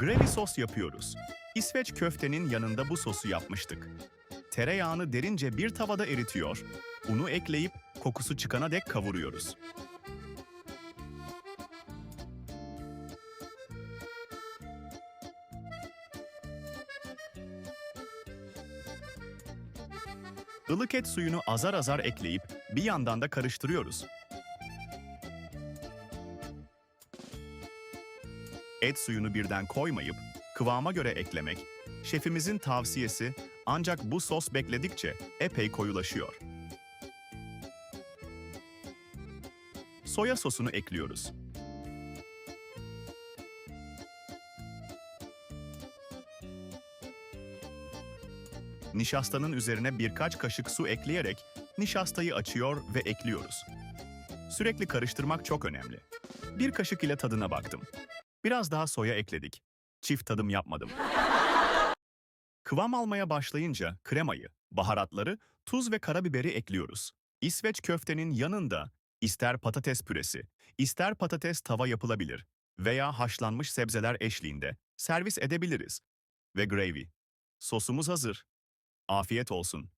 Gravy sos yapıyoruz. İsveç köftenin yanında bu sosu yapmıştık. Tereyağını derince bir tavada eritiyor, unu ekleyip kokusu çıkana dek kavuruyoruz. Ilık et suyunu azar azar ekleyip bir yandan da karıştırıyoruz. Et suyunu birden koymayıp kıvama göre eklemek, şefimizin tavsiyesi ancak bu sos bekledikçe epey koyulaşıyor. Soya sosunu ekliyoruz. Nişastanın üzerine birkaç kaşık su ekleyerek nişastayı açıyor ve ekliyoruz. Sürekli karıştırmak çok önemli. Bir kaşık ile tadına baktım. Biraz daha soya ekledik. Çift tadım yapmadım. Kıvam almaya başlayınca kremayı, baharatları, tuz ve karabiberi ekliyoruz. İsveç köftenin yanında ister patates püresi, ister patates tava yapılabilir veya haşlanmış sebzeler eşliğinde servis edebiliriz. Ve gravy. Sosumuz hazır. Afiyet olsun.